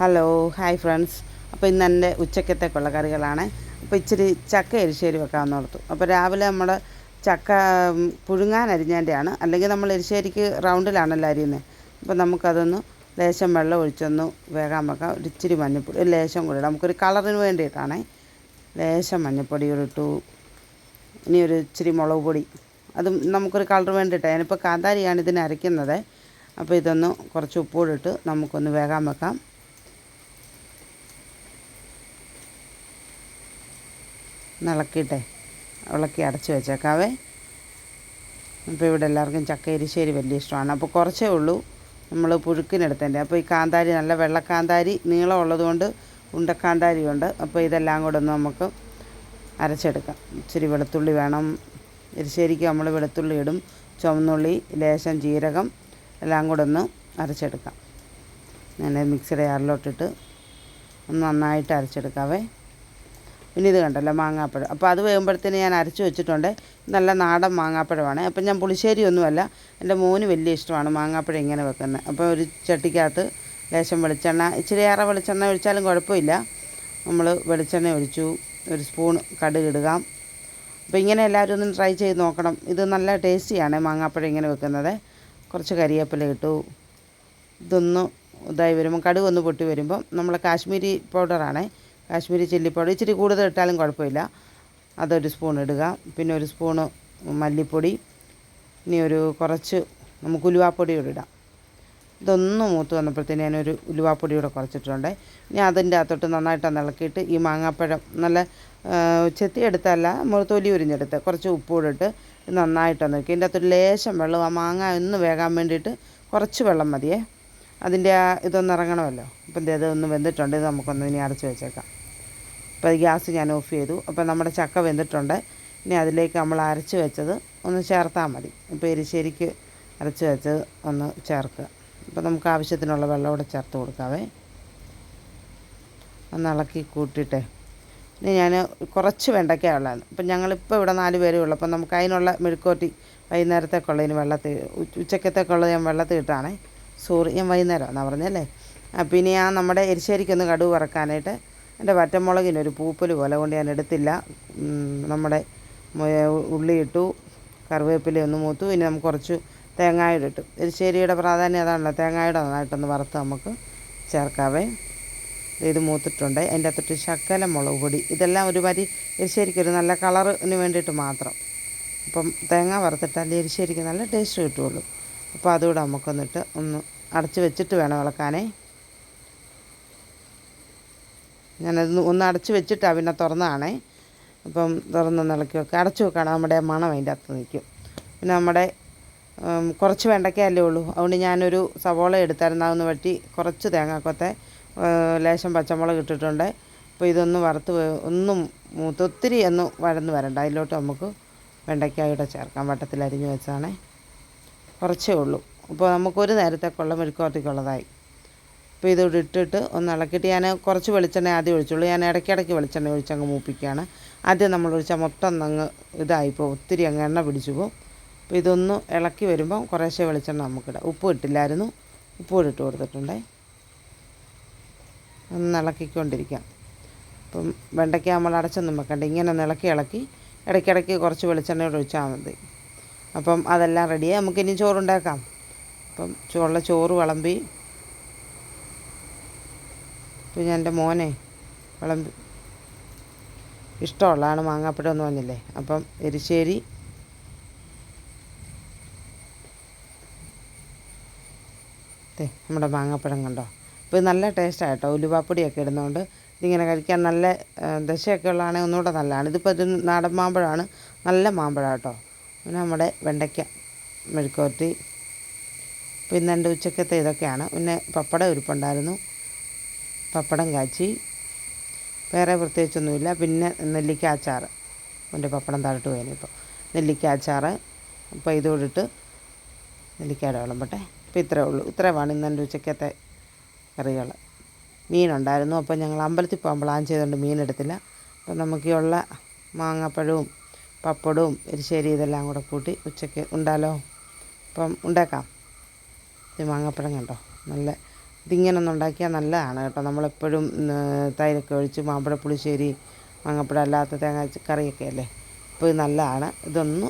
Hello hi friends അപ്പോൾ ഇന്ന് എന്റെ ഉച്ചക്കത്തേക്കുള്ള കറികളാണ് അപ്പോൾ ഇച്ചിരി ചക്ക എരിശ്ശേരി വെക്കാമെന്ന് ഓർത്തു. അപ്പോൾ രാവിലെ നമ്മൾ ചക്ക പുഴുങ്ങാൻ അരിഞ്ഞതിന്റെയാണ്. അല്ലെങ്കിൽ നമ്മൾ എരിശ്ശേരിക്ക് റൗണ്ടിലാണല്ലോ അരിയുന്നത്. അപ്പോൾ നമുക്കതൊന്ന് ലേശം വെള്ളം ഒഴിച്ചൊന്ന് വേഗം വെക്കാം. ഒരു ഇച്ചിരി മഞ്ഞപ്പൊടി ഒരു ലേശം കൂടി ഇടാം. നമുക്കൊരു കളറിന് വേണ്ടിയിട്ടാണേ. ലേശം മഞ്ഞപ്പൊടി ഇട്ടു. ഇനി ഒരു ഇച്ചിരി മുളക് പൊടി. അതും നമുക്കൊരു കളർ വേണ്ടിയിട്ടാണ്. ഞാനിപ്പോൾ കാന്താരിയാണ് ഇതിന് അരയ്ക്കുന്നത്. അപ്പോൾ ഇതൊന്ന് കുറച്ച് ഉപ്പൂടിട്ട് നമുക്കൊന്ന് വേഗം വെക്കാം. ഇളക്കിയിട്ടെ ഇളക്കി അടച്ച് വെച്ചേക്കാവേ. അപ്പോൾ ഇവിടെ എല്ലാവർക്കും ചക്ക എരിശ്ശേരി വലിയ ഇഷ്ടമാണ്. അപ്പോൾ കുറച്ചേ ഉള്ളൂ നമ്മൾ പുഴുക്കിനെടുത്തതിന്റെ. അപ്പോൾ ഈ കാന്താരി നല്ല വെള്ളക്കാന്താരി നീളമുള്ളത് കൊണ്ട് ഉണ്ടക്കാന്താരി ഉണ്ട്. അപ്പോൾ ഇതെല്ലാം കൂടെ ഒന്ന് നമുക്ക് അരച്ചെടുക്കാം. ഇച്ചിരി വെളുത്തുള്ളി വേണം. എരിശ്ശേരിക്ക് നമ്മൾ വെളുത്തുള്ളി ഇടും. ചുവന്നുള്ളി ലേശം ജീരകം എല്ലാം കൂടെ ഒന്ന് അരച്ചെടുക്കാം. ഞാൻ മിക്സിയുടെ ജാറിലോട്ടിട്ട് ഒന്ന് നന്നായിട്ട് അരച്ചെടുക്കാവേ. പിന്നെ ഇത് കണ്ടല്ലോ മാങ്ങാപ്പഴം. അപ്പോൾ അത് വേകുമ്പോഴത്തേന് ഞാൻ അരച്ച് വെച്ചിട്ടുണ്ട്. നല്ല നാടൻ മാങ്ങാപ്പഴമാണ്. അപ്പം ഞാൻ പുളിശ്ശേരി ഒന്നുമല്ല എന്റെ മോന് വലിയ ഇഷ്ടമാണ് മാങ്ങാപ്പഴം ഇങ്ങനെ വെക്കുന്നത്. അപ്പോൾ ഒരു ചട്ടിക്കകത്ത് ലേശം വെളിച്ചെണ്ണ ഇച്ചിരി ഏറെ വെളിച്ചെണ്ണ ഒഴിച്ചാലും കുഴപ്പമില്ല. നമ്മൾ വെളിച്ചെണ്ണ ഒഴിച്ചു ഒരു സ്പൂൺ കടുക് ഇടുക. അപ്പോൾ ഇങ്ങനെ എല്ലാവരും ഒന്ന് ട്രൈ ചെയ്ത് നോക്കണം. ഇത് നല്ല ടേസ്റ്റിയാണ് മാങ്ങാപ്പഴം ഇങ്ങനെ വെക്കുന്നത്. കുറച്ച് കരിയേപ്പില ഇട്ടു. ഇതൊന്ന് ഇതായി വരുമ്പോൾ കടുക് ഒന്ന് പൊട്ടി വരുമ്പം നമ്മൾ കാശ്മീരി പൗഡറാണ്. കാശ്മീരി ചില്ലി പൗഡർ ഇച്ചിരി കൂടുതൽ ഇട്ടാലും കുഴപ്പമില്ല. അതൊരു സ്പൂൺ ഇടുക. പിന്നെ ഒരു സ്പൂണ് മല്ലിപ്പൊടി. ഇനി ഒരു കുറച്ച് നമുക്ക് ഉലുവാപ്പൊടി കൂടെ ഇടാം. ഇതൊന്ന് മൂത്ത് വന്നപ്പോഴത്തേന് ഞാനൊരു ഉലുവാപ്പൊടി കൂടെ കുറച്ചിട്ടുണ്ട്. ഇനി അതിന്റെ അകത്തോട്ട് നന്നായിട്ട് ഇളക്കിയിട്ട് ഈ മാങ്ങാപ്പഴം നല്ല ചെത്തിയെടുത്തല്ല മുഴുത്തൊലി തൊലി ഉരിഞ്ഞെടുത്ത് കുറച്ച് ഉപ്പ് കൂടെ ഇട്ട് ഇത് നന്നായിട്ടൊന്ന് വെക്കുക ഇതിന്റെ അകത്തൊരു ലേശം വെള്ളം ആ മാങ്ങ ഒന്ന് വേകാൻ വേണ്ടിയിട്ട് കുറച്ച് വെള്ളം മതിയേ. അതിന്റെ ആ ഇതൊന്ന് ഇറങ്ങണമല്ലോ. അപ്പം ഇത് വെന്തിട്ടുണ്ട്. ഇത് നമുക്കൊന്ന് ഇനി അടച്ച് വെച്ചേക്കാം. അപ്പോൾ ഗ്യാസ് ഞാൻ ഓഫ് ചെയ്തു. അപ്പോൾ നമ്മുടെ ചക്ക വെന്തിട്ടുണ്ട്. ഇനി അതിലേക്ക് നമ്മൾ അരച്ച് വെച്ചത് ഒന്ന് ചേർത്താൽ മതി. ഇപ്പോൾ എരിശ്ശേരിക്ക് അരച്ച് വെച്ചത് ഒന്ന് ചേർക്കുക. അപ്പോൾ നമുക്ക് ആവശ്യത്തിനുള്ള വെള്ളം കൂടെ ചേർത്ത് കൊടുക്കാവേ. ഒന്ന് ഇളക്കി കൂട്ടിയിട്ടേ. ഇനി ഞാൻ കുറച്ച് വെണ്ടയ്ക്ക ഉള്ളതാണ്. അപ്പം ഞങ്ങളിപ്പോൾ ഇവിടെ നാല് പേരേ ഉള്ളൂ. അപ്പം നമുക്ക് അതിനുള്ള മെഴുക്കോട്ടി വൈകുന്നേരത്തേക്കുള്ളതിന് വെള്ളത്തിൽ ഉച്ചക്കത്തേക്കുള്ളത് ഞാൻ വെള്ളത്തിൽ ഇട്ടാണേ. സോറി ഞാൻ വൈകുന്നേരമാണ് പറഞ്ഞല്ലേ അപ്പം ഇനി ആ നമ്മുടെ എരിശ്ശേരിക്കൊന്ന് കടുവ് വറക്കാനായിട്ട് എന്റെ വറ്റമുളകിനൊരു പൂപ്പൽ പോലെ കൊണ്ട് ഞാൻ എടുത്തില്ല. നമ്മുടെ ഉള്ളിയിട്ടു കറിവേപ്പില ഒന്ന് മൂത്തു ഇനി നമുക്ക് കുറച്ച് തേങ്ങായുടെ ഇട്ടു. എരിശ്ശേരിയുടെ പ്രാധാന്യം അതാണല്ലോ തേങ്ങായുടെ നന്നായിട്ടൊന്ന് വറുത്ത് നമുക്ക് ചേർക്കാവേ. ഇത് മൂത്തിട്ടുണ്ട്. അതിന്റെ അകത്തോട്ട് ശക്കല മുളക് പൊടി. ഇതെല്ലാം ഒരുമാതിരി എരിശ്ശേരിക്ക് ഒരു നല്ല കളറിന് വേണ്ടിയിട്ട് മാത്രം. അപ്പം തേങ്ങ വറുത്തിട്ടാൽ എരിശ്ശേരിക്ക് നല്ല ടേസ്റ്റ് കിട്ടുള്ളൂ അപ്പോൾ അതുകൂടെ നമുക്കൊന്നിട്ട് ഒന്ന് അടച്ച് വെച്ചിട്ട് വേണം ഇളക്കാനേ. ഞാനത് ഒന്ന് അടച്ച് വെച്ചിട്ടാണ് പിന്നെ തുറന്നതാണേ അപ്പം തുറന്ന് ഇളക്കി വെക്കുക അടച്ചു വെക്കണം നമ്മുടെ മണം അതിന്റെ അകത്ത് നിൽക്കും. പിന്നെ നമ്മുടെ കുറച്ച് വെണ്ടയ്ക്കല്ലേ ഉള്ളൂ. അതുകൊണ്ട് ഞാനൊരു സവോള എടുത്തായിരുന്നു. അതൊന്ന് വെട്ടി കുറച്ച് തേങ്ങാക്കൊത്തെ ലേശം പച്ചമുളക് ഇട്ടിട്ടുണ്ട്. അപ്പോൾ ഇതൊന്ന് വറുത്ത് ഒന്നും മൂത്ത് ഒത്തിരി ഒന്ന് വഴന്ന് വരണ്ട. അതിലോട്ട് നമുക്ക് വെണ്ടയ്ക്കായിട്ട് ചേർക്കാം. വട്ടത്തിൽ അരിഞ്ഞ് വെച്ചാണേ കുറച്ചേ ഉള്ളൂ. അപ്പോൾ നമുക്കൊരു നേരത്തേക്കുള്ള മെഴുക്കുവരട്ടിക്കുള്ളതായി. അപ്പോൾ ഇത് ഇട്ടിട്ട് ഒന്ന് ഇളക്കിയിട്ട് ഞാൻ കുറച്ച് വെളിച്ചെണ്ണ ആദ്യം ഒഴിച്ചുള്ളൂ. ഞാൻ ഇടയ്ക്കിടയ്ക്ക് വെളിച്ചെണ്ണ ഒഴിച്ചങ്ങ് മൂപ്പിക്കുകയാണ്. ആദ്യം നമ്മൾ ഒഴിച്ചാൽ മൊത്തം അങ്ങ് ഇതായിപ്പോൾ ഒത്തിരി അങ്ങ് എണ്ണ പിടിച്ചു പോകും. അപ്പോൾ ഇതൊന്ന് ഇളക്കി വരുമ്പോൾ കുറേശ്ശെ വെളിച്ചെണ്ണ നമുക്കിടാം ഉപ്പ് ഇട്ടില്ലായിരുന്നു. ഉപ്പ് കൂടി ഇട്ട് കൊടുത്തിട്ടുണ്ടേ. ഒന്ന് ഇളക്കിക്കൊണ്ടിരിക്കാം. അപ്പം വെണ്ടയ്ക്ക നമ്മൾ അടച്ചൊന്നും വെക്കണ്ട. ഇങ്ങനെ ഒന്ന് ഇളക്കി ഇളക്കി ഇടയ്ക്കിടയ്ക്ക് കുറച്ച് വെളിച്ചെണ്ണ കൂടെ ഒഴിച്ചാൽ മതി. അപ്പം അതെല്ലാം റെഡിയായി നമുക്കിനി ചോറുണ്ടാക്കാം. അപ്പം ചോറുള്ള ചോറ് വിളമ്പി ഞാൻ എന്റെ മോനെ വിളമ്പി. ഇഷ്ടമുള്ളതാണ് മാങ്ങാപ്പഴം എന്ന് പറഞ്ഞില്ലേ അപ്പം എരിശ്ശേരി. നമ്മുടെ മാങ്ങാപ്പഴം കണ്ടോ. അപ്പോൾ നല്ല ടേസ്റ്റാണ് കേട്ടോ. ഉലുവാപ്പൊടിയൊക്കെ ഇടുന്നതുകൊണ്ട് ഇതിങ്ങനെ കഴിക്കാൻ നല്ല ദശയൊക്കെ ഉള്ളതാണെങ്കിൽ ഒന്നുകൂടെ നല്ലതാണ്. ഇതിപ്പോൾ ഇത് നാടൻ മാമ്പഴമാണ്. നല്ല മാമ്പഴം കേട്ടോ. പിന്നെ നമ്മുടെ വെണ്ടയ്ക്ക മെഴുക്കുവരട്ടി. പിന്നെ എന്റെ ഉച്ചക്കത്തെ ഇതൊക്കെയാണ്. പിന്നെ പപ്പടം ഇരിപ്പുണ്ടായിരുന്നു പപ്പടം കാച്ചി. വേറെ പ്രത്യേകിച്ചൊന്നുമില്ല. പിന്നെ നെല്ലിക്ക അച്ചാർ എന്റെ പപ്പടം താഴോട്ട് പോയതിനിപ്പോൾ നെല്ലിക്ക അച്ചാർ അപ്പോൾ ഇതോടിട്ട് നെല്ലിക്കയുടെ വിളമ്പട്ടെ അപ്പോൾ ഇത്രേ ഉള്ളൂ. ഇത്രയുമാണ് ഇന്ന് എന്റെ ഉച്ചക്കത്തെ കറികൾ. മീനുണ്ടായിരുന്നു. അപ്പോൾ ഞങ്ങൾ അമ്പലത്തിൽ പോകാൻ പ്ലാൻ ചെയ്തുകൊണ്ട് മീനെടുത്തില്ല അപ്പോൾ നമുക്ക് ഈ ഉള്ള മാങ്ങാപ്പഴവും പപ്പടവും എരിശ്ശേരി ഇതെല്ലാം കൂടെ കൂട്ടി ഉച്ചയ്ക്ക് ഉണ്ടാലോ? അപ്പം ഉണ്ടാക്കാം. ഇത് മാങ്ങാപ്പഴം കണ്ടോ? നല്ല ഇതിങ്ങനെ ഉണ്ടാക്കിയാൽ നല്ലതാണ് കേട്ടോ. നമ്മളെപ്പോഴും തൈരൊക്കെ ഒഴിച്ച് മാമ്പഴ പുളിശ്ശേരി മാങ്ങപ്പഴം അല്ലാത്ത തേങ്ങ കറിയൊക്കെ അല്ലേ? അപ്പോൾ ഇത് നല്ലതാണ്. ഇതൊന്ന്